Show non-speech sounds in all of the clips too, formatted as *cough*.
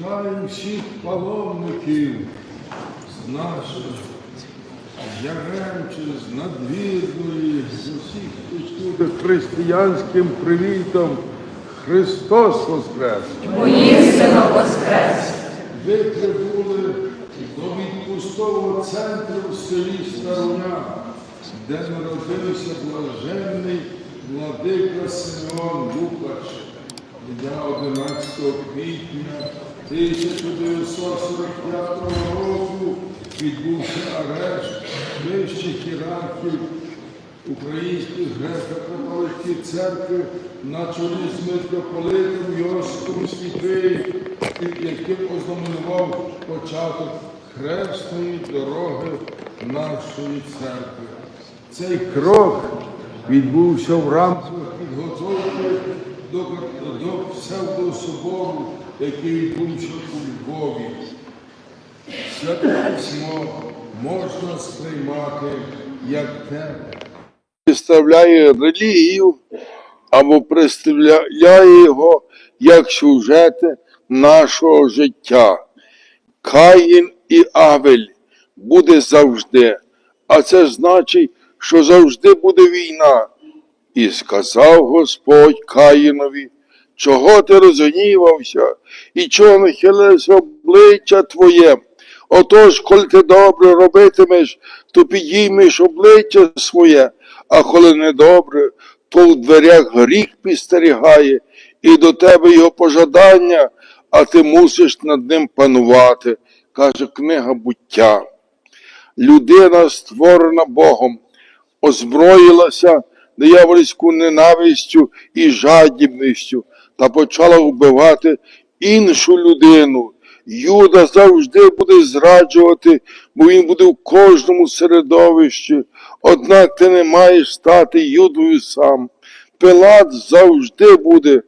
Вітаю всіх паломників з наших Яремчі, з надвірної, з усіх, хто християнським привітом. Христос Воскрес! Воістину воскрес! Ви прибули до відпустового центру в селі Старуня, де народився блаженний владика Симеон Лукач. Дня 11 квітня 1945 року відбувся арешт вищих ієрархів Української греко-католицької церкви на чолі з митрополитом Йосипом Святий, яким ознаменував початок хресної дороги нашої церкви. Цей крок відбувся в рамках підготовки до, до псевдособору, який відбувся у Львові. Святе письмо можна сприймати як те, представляє релігію або представляє його як сюжети нашого життя. Каїн і Авель буде завжди, а це значить, що завжди буде війна. І сказав Господь Каїнові, чого ти розгнівався і чого нахилилося обличчя твоє? Отож, коли ти добре робитимеш, то підіймеш обличчя своє, а коли недобре, то в дверях гріх підстерігає, і до тебе його пожадання, а ти мусиш над ним панувати, каже книга буття. Людина, створена Богом, озброїлася диявольську ненавистю і жадібністю та почала вбивати іншу людину. Юда завжди буде зраджувати, бо він буде в кожному середовищі. Однак ти не маєш стати юдою сам. Пилат завжди буде.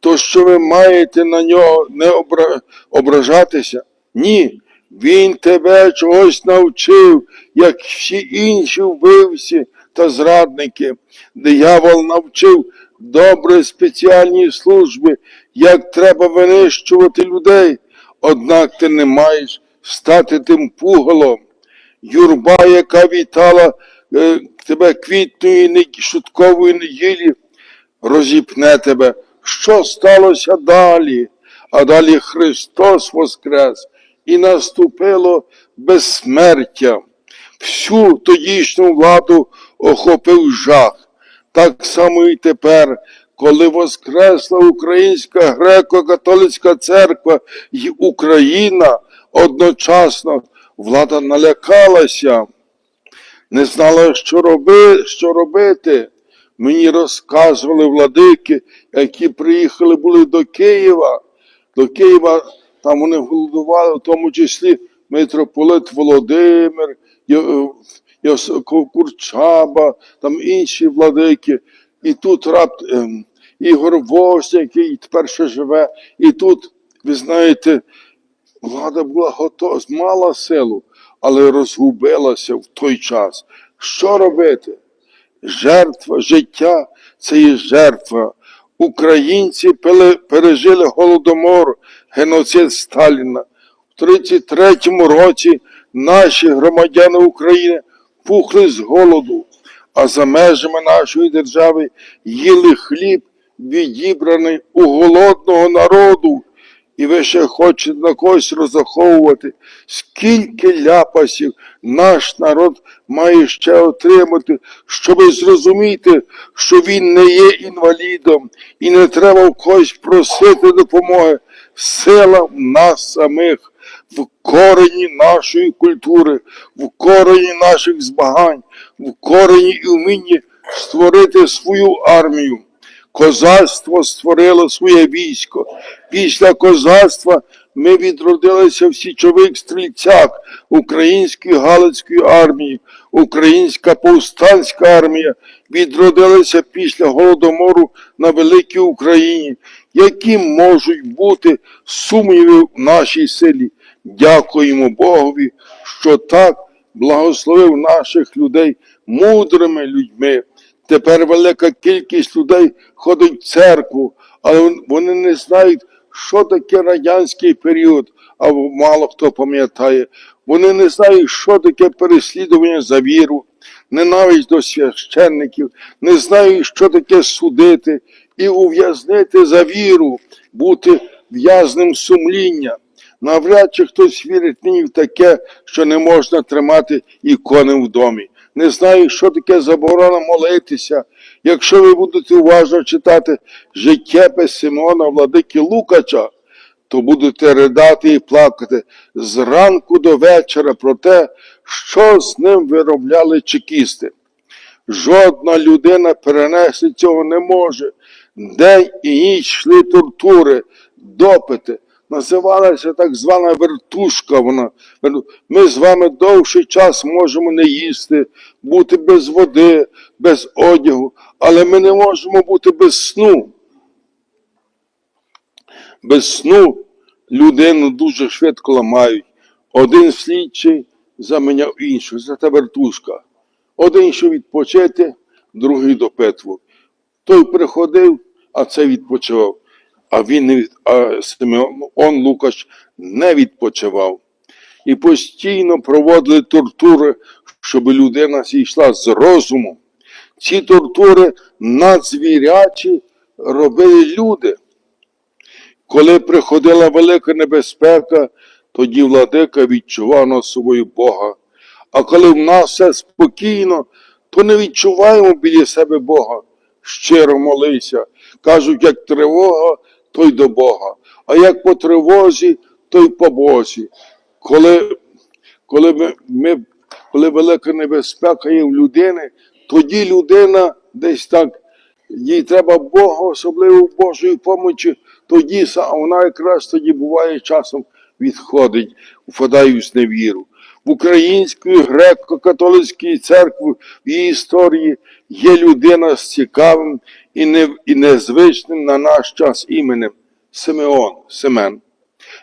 То, що ви маєте на нього не обра... ображатися? Ні. Він тебе чогось навчив, як всі інші вбивці та зрадники. Диявол навчив добре спеціальні служби, як треба винищувати людей. Однак ти не маєш стати тим пугалом. Юрба, яка вітала е, тебе квітної не- шуткової неділі, розіпне тебе. Що сталося далі? А далі Христос воскрес і наступило безсмертя. Всю тодішню владу охопив жах. Так само і тепер, коли воскресла Українська греко-католицька церква і Україна одночасно влада налякалася, не знала, що, роби, що робити. Мені розказували владики, які приїхали були до Києва. До Києва там вони голодували, в тому числі митрополит Володимир, Курчаба, там інші владики. І тут раб ем, Ігор Вождь, який тепер ще живе. І тут, ви знаєте, влада була готова, мала силу, але розгубилася в той час. Що робити? Жертва, життя це є жертва. Українці пережили голодомор, геноцид Сталіна. В 33-му році наші громадяни України пухли з голоду, а за межами нашої держави їли хліб, відібраний у голодного народу. І ви ще хочете на когось розраховувати, скільки ляпасів наш народ має ще отримати, щоб зрозуміти, що він не є інвалідом і не треба в когось просити допомоги. Сила в нас самих, в корені нашої культури, в корені наших змагань, в корені і вмінні створити свою армію. Козацтво створило своє військо. Після козацтва ми відродилися в січових стрільцях Української Галицької армії, Українська повстанська армія відродилася після Голодомору на Великій Україні. Які можуть бути сумніви в нашій силі? Дякуємо Богові, що так благословив наших людей мудрими людьми. Тепер велика кількість людей ходить в церкву, але вони не знають, що таке радянський період, а мало хто пам'ятає. Вони не знають, що таке переслідування за віру, ненависть до священників, не знають, що таке судити і ув'язнити за віру, бути в'язнем сумління. Навряд чи хтось вірить нині в таке, що не можна тримати ікони в домі. Не знаю, що таке заборона молитися. Якщо ви будете уважно читати життя без Симона Владики Лукача, то будете ридати і плакати зранку до вечора про те, що з ним виробляли чекісти. Жодна людина перенести цього не може. День і ніч йшли тортури, допити. Називалася так звана вертушка. Вона. Ми з вами довший час можемо не їсти, бути без води, без одягу, але ми не можемо бути без сну. Без сну людину дуже швидко ламають. Один слідчий заміняв іншого. Це та вертушка. Один що відпочити, другий допитував. Той приходив, а цей відпочивав. А він не а Симеон Лукаш не відпочивав. І постійно проводили тортури, щоб людина зійшла з розуму. Ці тортури надзвірячі робили люди. Коли приходила велика небезпека, тоді владика відчував над собою Бога. А коли в нас все спокійно, то не відчуваємо біля себе Бога. Щиро молися. Кажуть, як тривога, то й до Бога. А як по тривозі, то й по Бозі. Коли, коли, ми, ми, коли велика небезпека є в людини, тоді людина десь так, їй треба Бога, особливо Божої помочі, тоді вона якраз тоді буває часом відходить, впадає в зневіру. В української греко-католицькій церкві в її історії є людина з цікавим і, не, і незвичним на наш час іменем Симеон, Семен.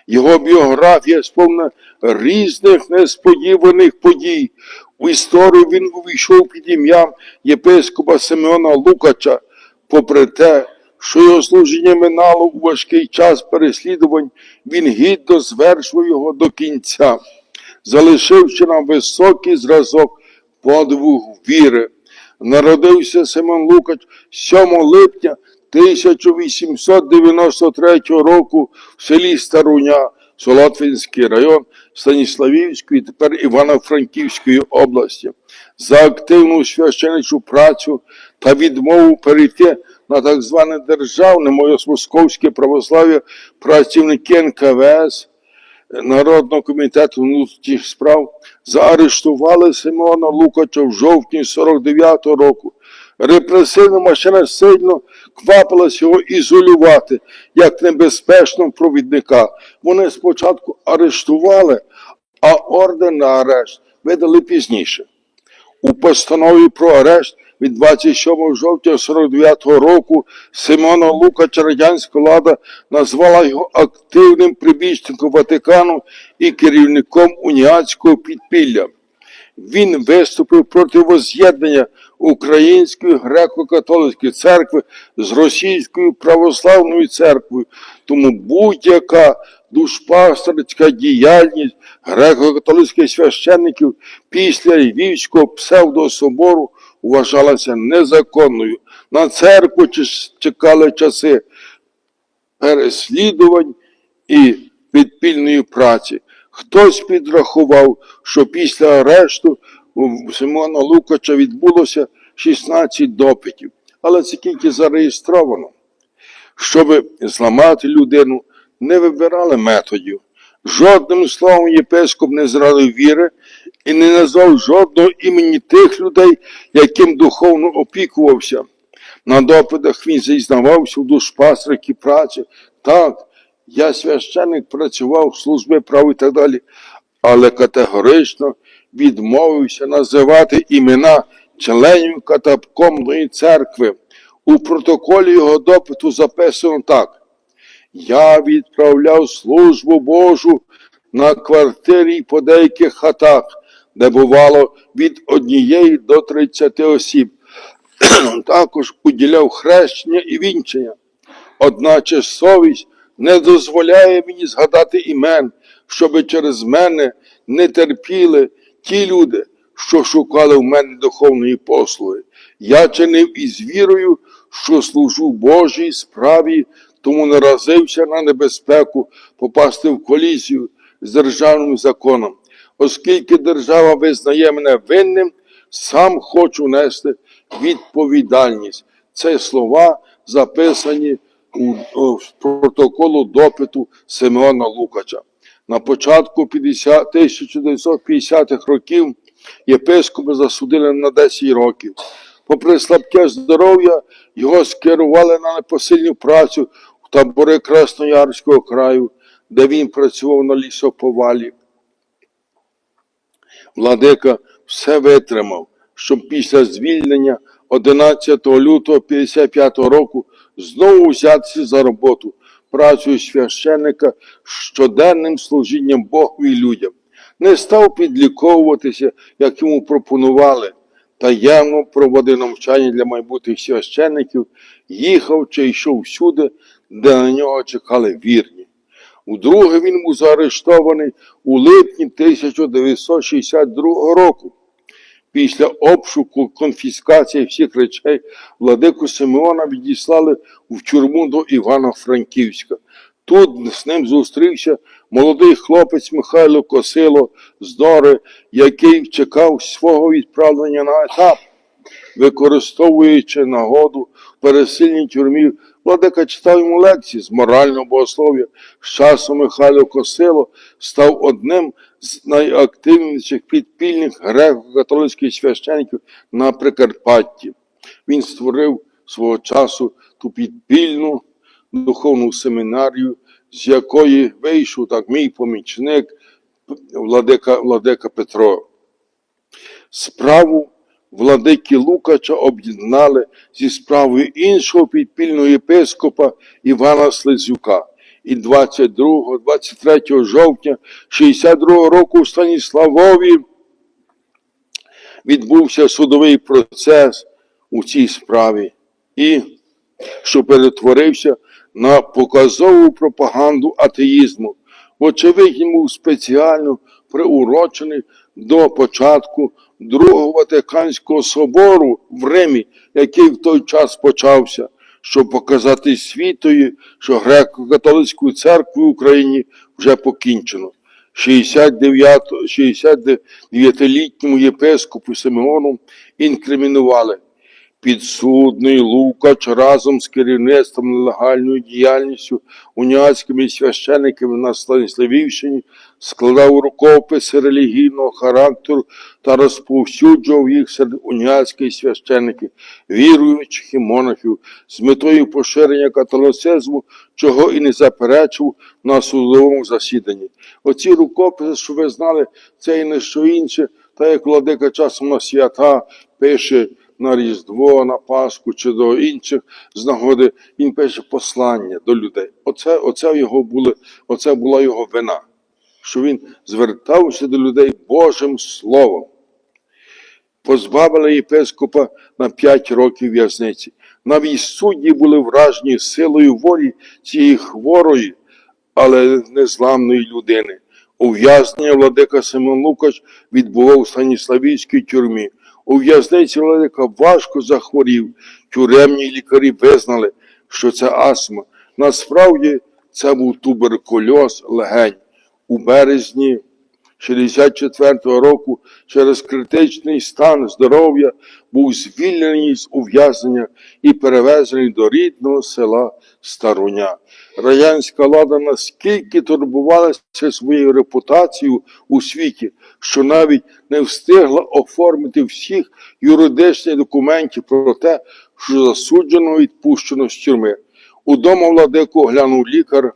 Його біографія сповнена різних несподіваних подій. У історію він увійшов під ім'ям єпископа Симеона Лукача, попри те, що його служіння минало у важкий час переслідувань, він гідно звершив його до кінця, залишивши нам високий зразок подвигу віри. Народився Симон Лукач 7 липня 1893 року в селі Старуня, Солотвинський район Станіславівської, тепер Івано-Франківської області. За активну священичу працю та відмову перейти на так зване державне московське православ'я працівники НКВС Народного комітету внутрішніх справ заарештували Симона Лукача в жовтні 49-го року. Репресивна машина сильно квапилась його ізолювати як небезпечного провідника. Вони спочатку арештували, а ордер на арешт видали пізніше. У постанові про арешт від 27 жовтня 49 року Симона Лукача радянська влада назвала його активним прибічником Ватикану і керівником уніатського підпілля. Він виступив проти воз'єднання Української греко-католицької церкви з Російською православною церквою, тому будь-яка душпастерська діяльність греко-католицьких священників після Львівського псевдособору вважалася незаконною. На церкву чекали часи переслідувань і підпільної праці. Хтось підрахував, що після арешту Симона Лукача відбулося 16 допитів, але це тільки зареєстровано. Щоб зламати людину, не вибирали методів. Жодним словом єпископ не зрадив віри і не назвав жодного імені тих людей, яким духовно опікувався. На допитах він зізнавався в душпастерській праці. Так, я священник працював в службі прав і так далі, але категорично відмовився називати імена членів катакомної церкви. У протоколі його допиту записано так. Я відправляв службу Божу на квартирі по деяких хатах, де бувало від однієї до 30 осіб. *clears throat* Також уділяв хрещення і вінчення. Одначе совість не дозволяє мені згадати імен, щоби через мене не терпіли ті люди, що шукали в мене духовної послуги. Я чинив із вірою, що служу Божій справі, тому наразився на небезпеку попасти в колізію з державним законом. Оскільки держава визнає мене винним, сам хочу нести відповідальність. Це слова записані у, у протоколу допиту Симеона Лукача. На початку 50, 1950-х років єпископи засудили на 10 років. Попри слабке здоров'я, його скерували на непосильну працю в табори Красноярського краю, де він працював на лісоповалі. Владика все витримав, щоб після звільнення 11 лютого 55 року знову взятися за роботу, працею священника щоденним служінням Богу і людям. Не став підліковуватися, як йому пропонували, таємно проводив навчання для майбутніх священників, їхав чи йшов всюди, де на нього чекали вірні. Удруге він був заарештований у липні 1962 року. Після обшуку конфіскації всіх речей владику Симеона відіслали в тюрму до Івано-Франківська. Тут з ним зустрівся молодий хлопець Михайло Косило з Дори, який чекав свого відправлення на етап. Використовуючи нагоду в пересильній тюрмі, владика читав йому лекції з морального богослов'я. З часом Михайло Косило став одним з найактивніших підпільних греко-католицьких священників на Прикарпатті. Він створив свого часу ту підпільну духовну семінарію, з якої вийшов так мій помічник владика, владика Петро. Справу владики Лукача об'єднали зі справою іншого підпільного єпископа Івана Слизюка. І 22-23 жовтня 62 року в Станіславові відбувся судовий процес у цій справі, і що перетворився на показову пропаганду атеїзму. Вочевидь, був спеціально приурочений до початку Другого Ватиканського собору в Римі, який в той час почався, щоб показати світові, що греко-католицьку церкву в Україні вже покінчено. 69 69-літньому єпископу Симеону інкримінували підсудний Лукач разом з керівництвом нелегальною діяльністю уніатськими священиками на Станіславівщині складав рукописи релігійного характеру та розповсюджував їх серед уніатських священиків, віруючих і монахів з метою поширення католицизму, чого і не заперечив на судовому засіданні. Оці рукописи, що ви знали, це і не що інше, та як владика часом на свята пише на Різдво, на Пасху чи до інших з він пише послання до людей. Оце, оце, його були, оце була його вина, що він звертався до людей Божим Словом. Позбавили єпископа на п'ять років в'язниці. Навіть судді були вражені силою волі цієї хворої, але незламної людини. Ув'язнення владика Семен Лукач відбував у Станіславівській тюрмі. У в'язниці владика важко захворів. Тюремні лікарі визнали, що це астма. Насправді це був туберкульоз легень. У березні 64-го року через критичний стан здоров'я був звільнений з ув'язнення і перевезений до рідного села Старуня. Радянська влада наскільки турбувалася своєю репутацією у світі, що навіть не встигла оформити всіх юридичних документів про те, що засудженого відпущено з тюрми. Удома владику оглянув лікар,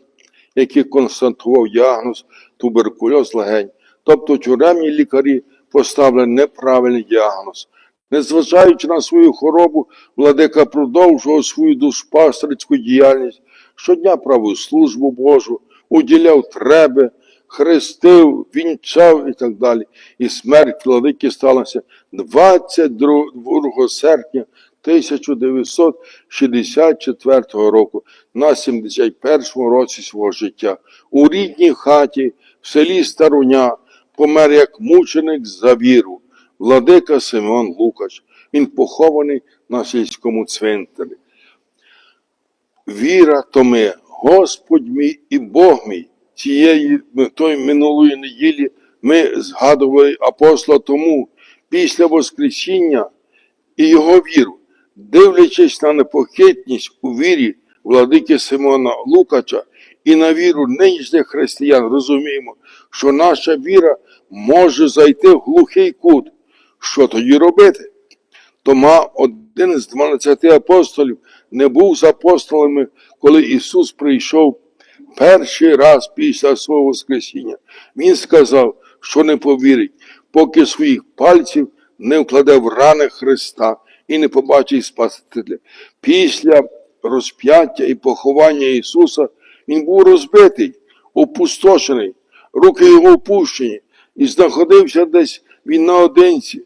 який констатував діагноз туберкульоз легень. Тобто тюремні лікарі поставили неправильний діагноз. Незважаючи на свою хворобу, владика продовжував свою душпастерську діяльність, щодня правив службу Божу, уділяв треби, хрестив, вінчав і так далі. І смерть владики сталася 22 серпня 1964 року на 71 році свого життя. У рідній хаті в селі Старуня помер як мученик за віру. Владика Симеон Лукач. Він похований на сільському цвинтарі. Віра то ми, Господь мій і Бог мій. Цієї той минулої неділі ми згадували апостола тому після Воскресіння і його віру, дивлячись на непохитність у вірі владики Симона Лукача і на віру нинішніх християн, розуміємо, що наша віра може зайти в глухий кут. Що тоді робити? Тома, один з 12 апостолів, не був з апостолами, коли Ісус прийшов перший раз після свого Воскресіння. Він сказав, що не повірить, поки своїх пальців не вкладе в рани Христа і не побачить Спасителя. Після розп'яття і поховання Ісуса Він був розбитий, опустошений, руки його опущені, і знаходився десь він наодинці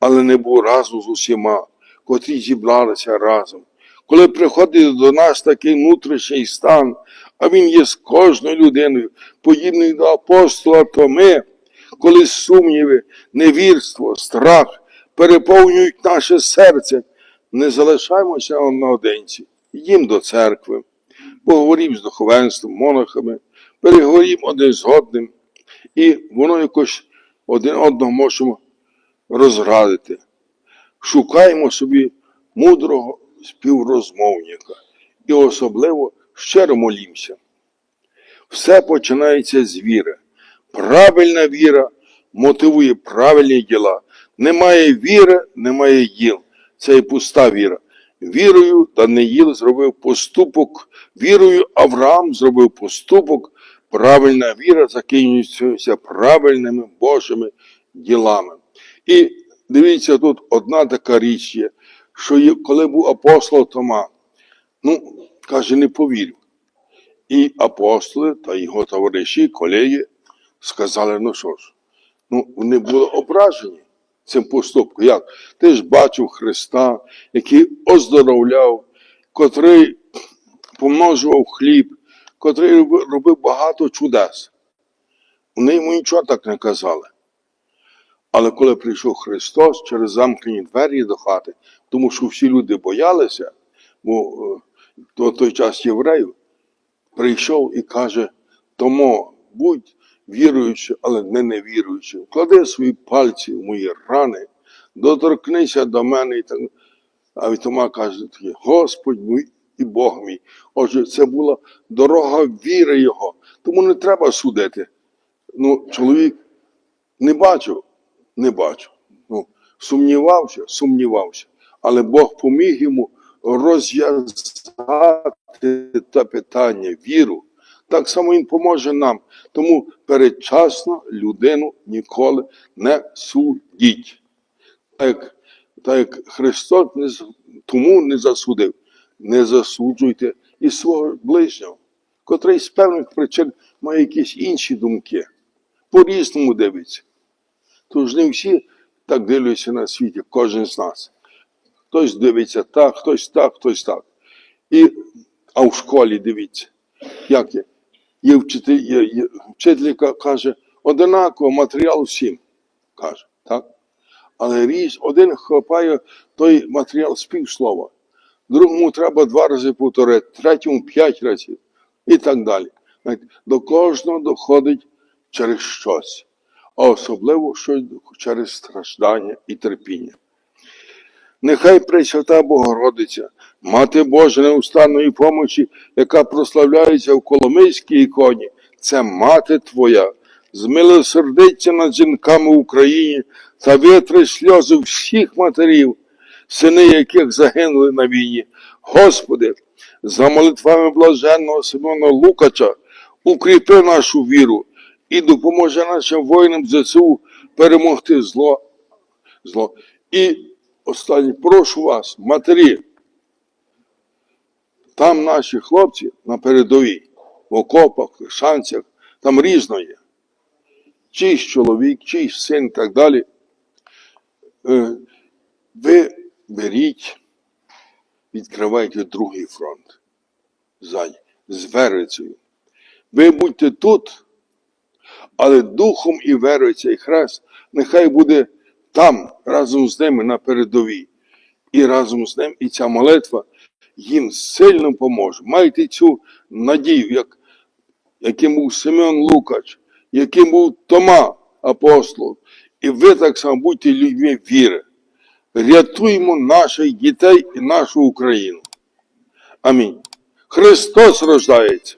але не був разом з усіма, котрі зібралися разом. Коли приходить до нас такий внутрішній стан, а він є з кожною людиною, подібний до апостола, то ми, коли сумніви, невірство, страх переповнюють наше серце, не залишаємося наодинці. Йдім до церкви, поговорім з духовенством, монахами, переговорім один з одним, і воно якось один одного можемо розрадити. Шукаємо собі мудрого співрозмовника і особливо щиро молімося. Все починається з віри. Правильна віра мотивує правильні діла. Немає віри, немає діл. Це і пуста віра. Вірою Даниїл зробив поступок, вірою Авраам зробив поступок. Правильна віра закінчується правильними Божими ділами. І дивіться, тут одна така річ є, що коли був апостол Тома, ну, каже, не повірив. І апостоли та його товариші, колеги сказали, ну що ж, ну, вони були ображені цим поступком. Як? Ти ж бачив Христа, який оздоровляв, котрий помножував хліб, котрий робив- багато чудес. Вони йому нічого так не казали. Але коли прийшов Христос через замкнені двері до хати, тому що всі люди боялися, бо е, то той час євреїв, прийшов і каже, тому будь віруючи, але не невіруючи, вклади свої пальці в мої рани, доторкнися до мене. А від Тома каже, Господь мій і Бог мій. Отже, це була дорога віри Його. Тому не треба судити. Ну, чоловік не бачив, не бачив. Ну, сумнівався, сумнівався. Але Бог поміг йому розв'язати те питання, віру. Так само Він поможе нам. Тому передчасно людину ніколи не судіть. Так так Христос тому не засудив, не засуджуйте і свого ближнього, котрий з певних причин має якісь інші думки, по-різному дивиться. Тож не всі так дивляться на світі, кожен з нас. Хтось дивиться так, хтось так, хтось так. І, а в школі дивіться, як є. Є, вчитель, є, є вчителька каже, одинаково матеріал всім. каже, так? Але річ, один хапає той матеріал з півслова, другому треба два рази повторити, третьому п'ять разів і так далі. До кожного доходить через щось, а особливо щось через страждання і терпіння. Нехай Пресвята Богородиця, Мати Божа неустанної помочі, яка прославляється в Коломийській іконі, це мати Твоя, змилосердиться над жінками в Україні та витри сльози всіх матерів, сини яких загинули на війні. Господи, за молитвами блаженного Симона Лукача, укріпи нашу віру і допоможе нашим воїнам ЗСУ перемогти зло. зло. І останнє, прошу вас, матері, там наші хлопці на передовій, в окопах, в шанцях, там різно є. Чийсь чоловік, чийсь син і так далі. Е, Ви беріть відкривайте другий фронт. З верицею. Ви будьте тут, але духом і верою цей хрест нехай буде там, разом з ними на передовій. І разом з ним і ця молитва їм сильно поможе. Майте цю надію, як, яким був Семен Лукач, яким був Тома апостол. І ви так само будьте людьми віри. Рятуємо наших дітей і нашу Україну. Амінь. Христос рождається.